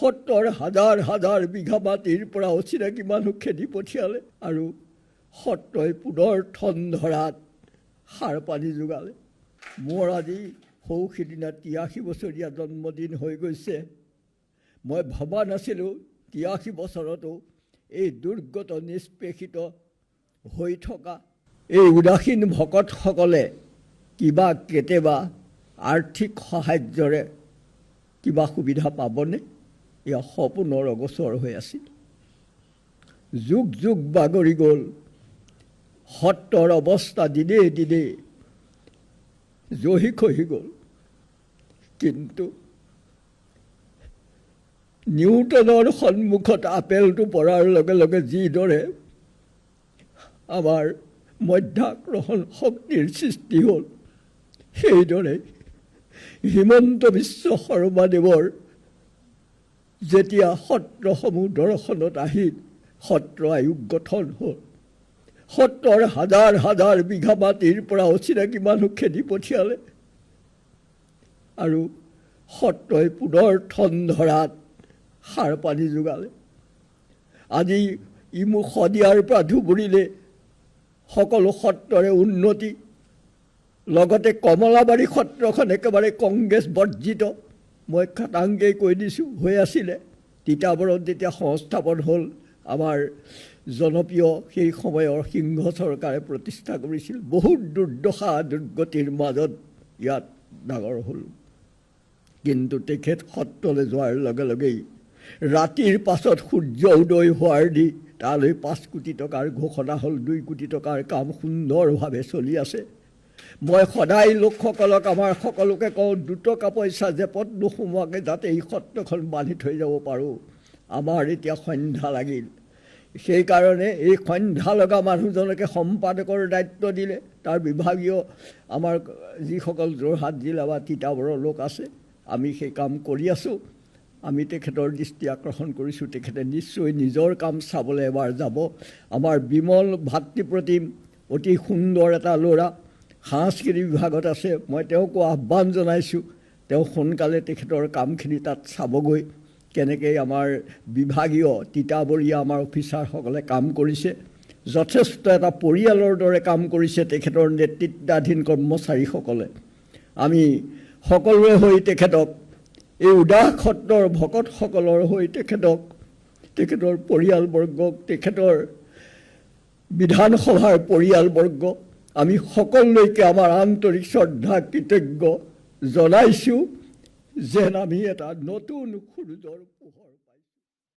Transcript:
সত্ৰৰ হাজাৰ হাজাৰ বিঘা মাটিৰ পৰা অচিনাকি মানুহ খেদি পঠিয়ালে আৰু সত্ৰই পুনৰ ঠন ধৰাত সাৰ পানী যোগালে। মোৰ আজি সৌ সিদিনা তিৰাশী বছৰীয়া জন্মদিন হৈ গৈছে। মই ভবা নাছিলোঁ তিৰাশী বছৰতো এই দুৰ্গত নিষ্পেষিত হৈ থকা এই উদাসীন ভকতসকলে কিবা কেতিয়াবা আৰ্থিক সাহাৰ্যৰে কিবা সুবিধা পাবনে? এয়া সপোনৰ অগোচৰ হৈ আছিল। যুগ যুগ বাগৰি গ'ল। সত্ৰৰ অৱস্থা দিনে দিনে জহি খহি গ'ল। কিন্তু নিউটনৰ সন্মুখত আপেলটো পৰাৰ লগে লগে যিদৰে আমাৰ মধ্যাকৰ্ষণ শক্তিৰ সৃষ্টি হ'ল সেইদৰে হিমন্ত বিশ্ব শৰ্মাদেৱৰ যেতিয়া সত্ৰসমূহ দৰ্শনত আহি সত্ৰ আয়োগ গঠন হ'ল সত্ৰৰ হাজাৰ হাজাৰ বিঘা মাটিৰ পৰা অচিনাকি মানুহ খেদি পঠিয়ালে আৰু সত্ৰই পুনৰ ঠন ধৰাত সাৰ পানী যোগালে। আজি ইমু শদিয়াৰ পৰা ধুবুৰীলে সকলো সত্ৰৰে উন্নতি লগতে কমলাবাৰী সত্ৰখন একেবাৰে কংগ্ৰেছ বৰ্জিত। মই খাটাংকেই কৈ দিছোঁ হৈ আছিলে। তিতাবৰত যেতিয়া সংস্থাপন হ'ল আমাৰ জনপ্ৰিয় সেই সময়ৰ সিংহ চৰকাৰে প্ৰতিষ্ঠা কৰিছিল। বহুত দুৰ্দশা দুৰ্গতিৰ মাজত ইয়াত ডাঙৰ হ'ল। কিন্তু তেখেত সত্ৰলৈ যোৱাৰ লগে লগেই ৰাতিৰ পাছত সূৰ্য উদয় হোৱাৰ দি তালৈ পাঁচ কোটি টকাৰ ঘোষণা হ'ল। দুই কোটি টকাৰ কাম সুন্দৰভাৱে চলি আছে। মই সদায় লোকসকলক আমাৰ সকলোকে কওঁ দুটকা পইচা জেপত নোসোমোৱাকৈ যাতে এই সত্ৰখন বান্ধি থৈ যাব পাৰোঁ। আমাৰ এতিয়া সন্ধ্যা লাগিল। সেইকাৰণে এই সন্ধ্যা লগা মানুহজনকে সম্পাদকৰ দায়িত্ব দিলে। তাৰ বিভাগীয় আমাৰ যিসকল যোৰহাট জিলা বা তিতাবৰৰ লোক আছে আমি সেই কাম কৰি আছোঁ। আমি তেখেতৰ দৃষ্টি আকৰ্ষণ কৰিছোঁ। তেখেতে নিশ্চয় নিজৰ কাম চাবলৈ এবাৰ যাব। আমাৰ বিমল ভাতৃপ্ৰতিম অতি সুন্দৰ এটা ল'ৰা। সাংস্কৃতিক বিভাগত আছে মই তেওঁকো আহ্বান জনাইছোঁ। তেওঁ সোনকালে তেখেতৰ কামখিনি তাত চাবগৈ কেনেকৈ আমাৰ বিভাগীয় তিতাবৰীয়া আমাৰ অফিচাৰসকলে কাম কৰিছে। যথেষ্ট এটা পৰিয়ালৰ দৰে কাম কৰিছে তেখেতৰ নেতৃত্বাধীন কৰ্মচাৰীসকলে। আমি সকলোৰে হৈ তেখেতক এই উদাস সত্ৰৰ ভকতসকলৰ হৈ তেখেতক তেখেতৰ পৰিয়ালবৰ্গক তেখেতৰ বিধানসভাৰ পৰিয়ালবৰ্গ আমি সকলোলৈকে আমাৰ আন্তৰিক শ্ৰদ্ধা কৃতজ্ঞ জনাইছোঁ যেন আমি এটা নতুন সূৰ্যৰ পোহৰ